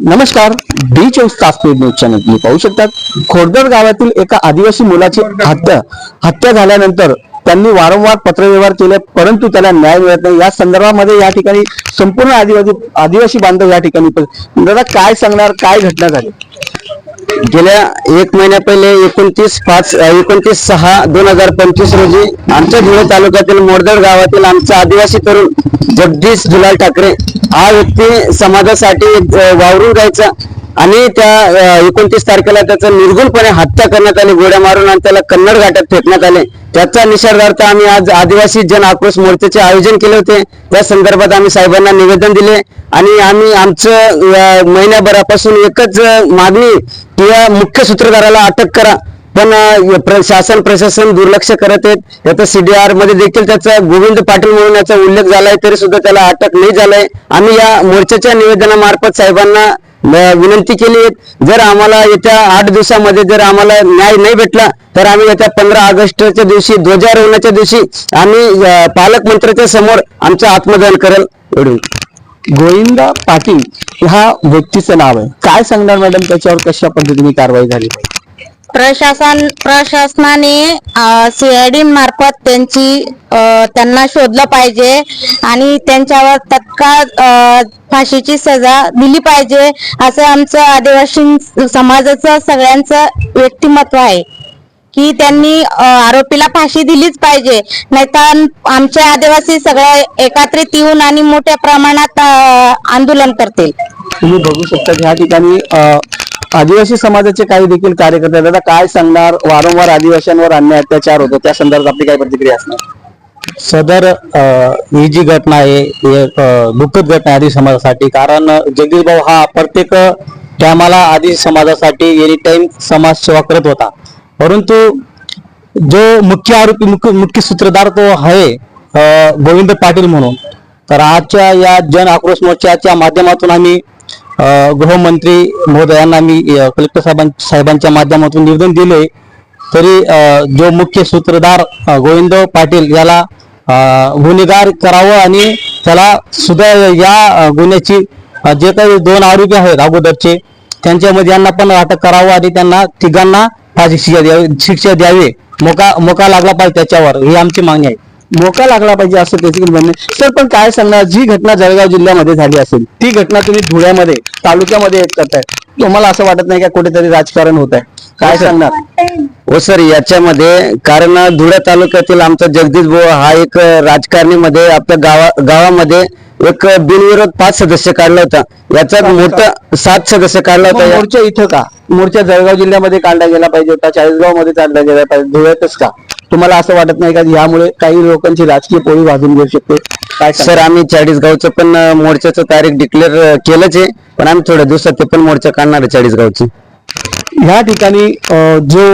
नमस्कार डी चोवीस तास पेड न्यूज चॅनल. तुम्ही पाहू शकतात खोडदर गावातील एका आदिवासी मुलाची हत्या हत्या झाल्यानंतर त्यांनी वारंवार पत्रव्यवहार केले परंतु त्याला न्याय मिळत नाही. या संदर्भामध्ये या ठिकाणी संपूर्ण आदिवासी आदिवासी बांधव या ठिकाणी दादा काय सांगणार काय घटना झाली? गेल्या एक महिन्या पहिले एकोणतीस पाच एकोणतीस सहा दोन हजार पंचवीस रोजी आमच्या धुळे तालुक्यातील मोरदड गावातील आमचा आदिवासी तरुण जगदीश दुलाल ठाकरे हा व्यक्ती समाजासाठी वावरून जायचा आणि त्या एकोणतीस तारखेला त्याचं निर्गुणपणे हत्या करण्यात आली गोड्या मारून आणि त्याला कन्नड घाटात फेकण्यात आले. त्याचा निषेधार्थ आम्ही आज आदिवासी जन आक्रोश मोर्चाचे आयोजन केले होते. त्या संदर्भात आम्ही साहेबांना निवेदन दिले आणि आम्ही आमचं महिन्याभरापासून एकच मागणी की या मुख्य सूत्रधाराला अटक करा. पण शासन प्रशासन दुर्लक्ष करत आहेत. याचा सीडीआरमध्ये देखील त्याचा गोविंद पाटील म्हणून याचा उल्लेख झालाय तरी सुद्धा त्याला अटक नाही झालाय. आम्ही या मोर्चाच्या निवेदनामार्फत साहेबांना विनंती केली आहे. जर आम्हाला येत्या आठ दिवसामध्ये जर आम्हाला न्याय नाही भेटला तर आम्ही येत्या पंधरा ऑगस्टच्या दिवशी ध्वजारोहणाच्या दिवशी आम्ही पालकमंत्र्याच्या समोर आमचं आत्मदान करेल. एवढी. गोविंद पाटील ह्या व्यक्तीचं नाव आहे. काय सांगणार मॅडम? त्याच्यावर कशा पद्धतीने कारवाई झाली प्रशासन प्रशासनाने सीआयडी मार्फत त्यांची त्यांना शोधलं पाहिजे आणि त्यांच्यावर तत्काळ फाशीची सजा दिली पाहिजे असं आमचं आदिवासी समाजाचं सगळ्यांचं व्यक्तिमत्व आहे. की त्यांनी आरोपीला फाशी दिलीच पाहिजे. नाहीतर आमचे आदिवासी सगळे एकत्रित येऊन आणि मोठ्या प्रमाणात आंदोलन करतील. तुम्ही बघू शकता ह्या ठिकाणी आदिवासी समाजाचे काही देखील कार्यकर्ते दादा काय सांगणार? वारंवार आदिवासींवर अन्याय अत्याचार होतो. त्या संदर्भात आपली काय प्रतिक्रिया असणार? सदर ही जी घटना आहे एक दुःखद घटना आदि समाजासाठी. कारण जगदीश भाऊ हा प्रत्येक टायमाला आदि समाजासाठी एनी टाइम समाज सेवा करत होता. परंतु जो मुख्य आरोपी मुख्य मुख्य सूत्रधार तो आहे गोविंद पाटील म्हणून. तर आजच्या या जन आक्रोश मोर्चाच्या माध्यमातून आम्ही गृहमंत्री महोदयांना मी कलेक्टर साहेबां साहेबांच्या माध्यमातून निवेदन दिले. तरी जो मुख्य सूत्रधार गोविंद पाटील याला गुन्हेगार करावं आणि त्याला सुद्धा या गुन्ह्याची जे काही दोन आरोपी आहेत अगोदरचे त्यांच्यामध्ये यांना पण अटक करावं आणि त्यांना तिघांना फाशी शिक्षा द्यावी शिक्षा द्यावी. मोका मोका लागला पाहिजे त्याच्यावर ही आमची मागणी आहे. मोका लागला पाहिजे असं त्याची म्हणणे सर पण काय सांगणार? जी घटना जळगाव जिल्ह्यामध्ये झाली असेल ती घटना तुम्ही धुळ्यामध्ये तालुक्यामध्ये एक करताय. तुम्हाला असं वाटत नाही का कुठेतरी राजकारण होत आहे काय सांगणार? हो सर याच्यामध्ये कारण धुळे तालुक्यातील आमचा जगदीश भाऊ हा एक राजकारणीमध्ये आपल्या गावा गावामध्ये एक बिनविरोध पाच सदस्य काढला होता. याचा मोठा सात सदस्य काढला होता. मोर्चा इथं का? मोर्चा जळगाव जिल्ह्यामध्ये काढला गेला पाहिजे होता चाळीसगावमध्ये काढला गेला पाहिजे धुळ्यातच का? तुम्हाला असं वाटत नाही का यामुळे काही लोकांची राजकीय पोळी वाजून घेऊ शकते? काय? सर आम्ही चाळीसगावचं पण मोर्चाचं तारीख डिक्लेअर केलंच आहे. पण आम्ही थोड्या दिवसात ते पण मोर्चा काढणार आहे चाळीसगावची. ह्या ठिकाणी जो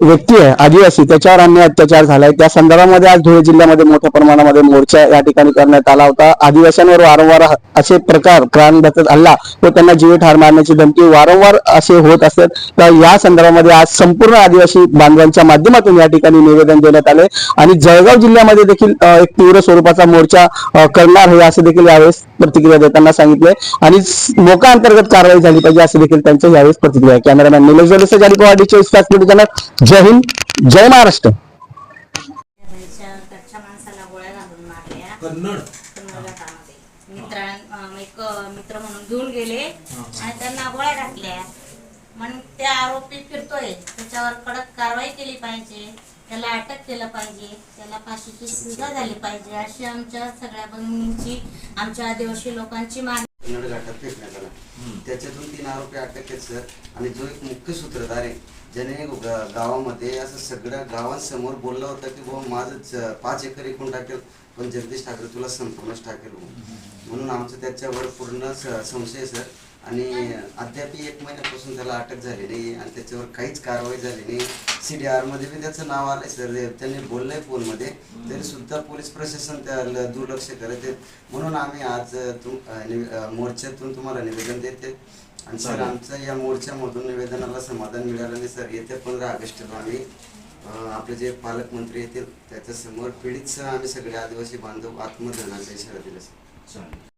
व्यक्ती आहे आदिवासी त्याच्यावर अन्याय अत्याचार झालाय. त्या संदर्भामध्ये आज धुळे जिल्ह्यामध्ये मोठ्या प्रमाणामध्ये मोर्चा या ठिकाणी करण्यात आला होता. आदिवासींवर वारंवार असे प्रकार प्राणघातक हल्ला व त्यांना जीवे ठार मारण्याची धमकी वारंवार असे होत असतात. तर या संदर्भामध्ये आज संपूर्ण आदिवासी बांधवांच्या माध्यमातून या ठिकाणी निवेदन देण्यात आले आणि जळगाव जिल्ह्यामध्ये देखील एक तीव्र स्वरूपाचा मोर्चा करणार आहे असं देखील यावेळेस प्रतिक्रिया देताना सांगितले. आणि मोका अंतर्गत कारवाई झाली पाहिजे असे देखील त्यांचं यावेळेस प्रतिक्रिया कॅमेरामॅन निलेश जोलेसे जाली पवार चॅनल जय हिंद जय महाराष्ट्र. मित्रां अं, एक मित्र म्हणून घेऊन गेले आणि त्यांना गोळ्या घातल्या. म्हणून त्या आरोपी फिरतोय. त्याच्यावर कडक कारवाई केली पाहिजे. त्याला अटक केलं पाहिजे. त्याला फाशीची सजा झाली पाहिजे. अशी आमच्या सगळ्या बहिणींची आमच्या आदिवासी लोकांची मागणी कन्नड घाटात फेकण्यात आला त्याच्यातून तीन आरोपी अटक आहेत सर. आणि जो एक मुख्य सूत्रधार आहे ज्याने गावामध्ये असं सगळ्या गावांसमोर बोललं होतं की भाऊ माझं पाच एकर एकूण टाकेल पण जगदीश ठाकरे तुला संपूर्णच टाकेल. म्हणून आमचं त्याच्यावर पूर्ण संशय सर. आणि अद्याप एक महिन्यापासून त्याला अटक झाली नाही आणि त्याच्यावर काहीच कारवाई झाली नाही. सी डी आरमध्ये बी त्याचं नाव आलंय सर. त्यांनी बोललंय फोनमध्ये तरी सुद्धा पोलीस प्रशासन त्याला दुर्लक्ष करत आहेत. म्हणून आम्ही आज तुम मोर्चातून तुम्हाला निवेदन देते. आणि सर आमचं या मोर्चामधून निवेदनाला समाधान मिळालं नाही सर. येत्या पंधरा ऑगस्टला आम्ही आपले जे पालकमंत्री येतील त्याच्यासमोर पीडित आम्ही सगळे आदिवासी बांधव आत्मदहनाचा इशारा दिला सर.